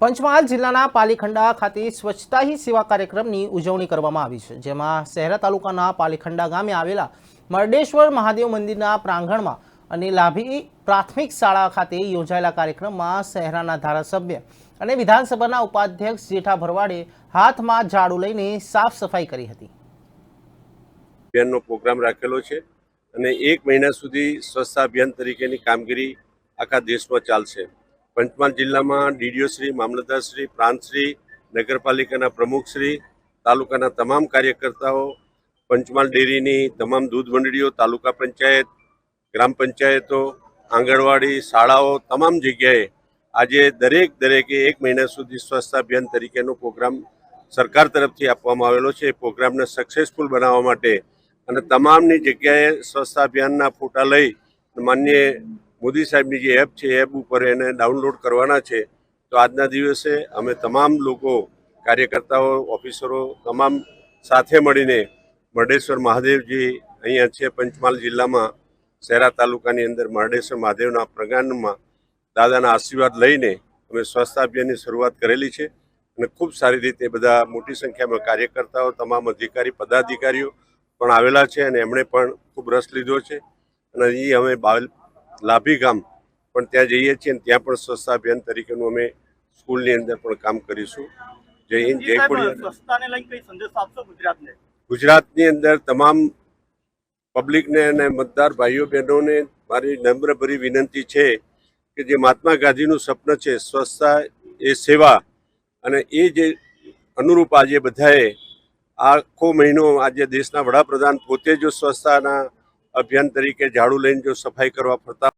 પંચમહાલ જિલ્લાના પાલીખંડા ખાતે સ્વચ્છતા હી સેવા કાર્યક્રમની ઉજવણી કરવામાં આવી છે, જેમાં શહેરા તાલુકાના પાલીખંડા ગામે આવેલા મરડેશ્વર મહાદેવ મંદિરના પ્રાંગણમાં અને લાભી પ્રાથમિક શાળા ખાતે યોજાયેલા કાર્યક્રમમાં શહેરાના ધારાસભ્ય અને વિધાનસભાના ઉપાધ્યક્ષ જેઠા ભરવાડે હાથમાં ઝાડુ લઈને સાફ સફાઈ કરી હતી. અભિયાનનો પ્રોગ્રામ રાખેલો છે અને એક મહિના સુધી સ્વચ્છતા અભિયાન તરીકેની કામગીરી આખા દેશમાં ચાલશે. પંચમહાલ જિલ્લામાં ડીડીઓશ્રી મામલતદારશ્રી પ્રાંતશ્રી નગરપાલિકાના પ્રમુખશ્રી તાલુકાના તમામ કાર્યકર્તાઓ, પંચમહાલ ડેરીની તમામ દૂધ મંડળીઓ, તાલુકા પંચાયત, ગ્રામ પંચાયતો, આંગણવાડી, શાળાઓ, તમામ જગ્યાએ આજે દરેક દરેકે એક મહિના સુધી સ્વચ્છતા અભિયાન તરીકેનો પ્રોગ્રામ સરકાર તરફથી આપવામાં આવેલો છે. એ પ્રોગ્રામને સક્સેસફુલ બનાવવા માટે અને તમામની જગ્યાએ સ્વચ્છતા અભિયાનના ફોટા લઈ માન્ય મોદી સાહેબની જે એપ છે એપ ઉપર એને ડાઉનલોડ કરવાના છે. તો આજના દિવસે અમે તમામ લોકો, કાર્યકર્તાઓ, ઓફિસરો તમામ સાથે મળીને મરડેશ્વર મહાદેવજી અહીંયા છે, પંચમહાલ જિલ્લામાં શહેરા તાલુકાની અંદર મરડેશ્વર મહાદેવના પ્રગાનમાં દાદાના આશીર્વાદ લઈને અમે સ્વચ્છતા અભિયાનની શરૂઆત કરેલી છે. અને ખૂબ સારી રીતે બધા મોટી સંખ્યામાં કાર્યકર્તાઓ, તમામ અધિકારી, પદાધિકારીઓ પણ આવેલા છે અને એમણે પણ ખૂબ રસ લીધો છે. અને અહીં અમે લાભી ગામ. પણ ત્યાં જઈએ છીએ અને ત્યાં પણ સ્વચ્છતા અભિયાન તરીકેનું અમે સ્કૂલની અંદર પણ કામ કરીશું. જય હિન્દ જય ગુજરાતને? ગુજરાતની અંદર તમામ પબ્લિકને અને મતદાર ભાઈઓ બહેનોને મારી નમ્રભરી વિનંતી છે કે જે મહાત્મા ગાંધીનું સ્વપ્ન છે સ્વચ્છતા એ સેવા અને એ જે અનુરૂપ આજે બધાએ આખો મહિનો આજે દેશના વડાપ્રધાન પોતે જો સ્વચ્છતાના અભિયાન તરીકે ઝાડુ લઈને જો સફાઈ કરવા ફરતા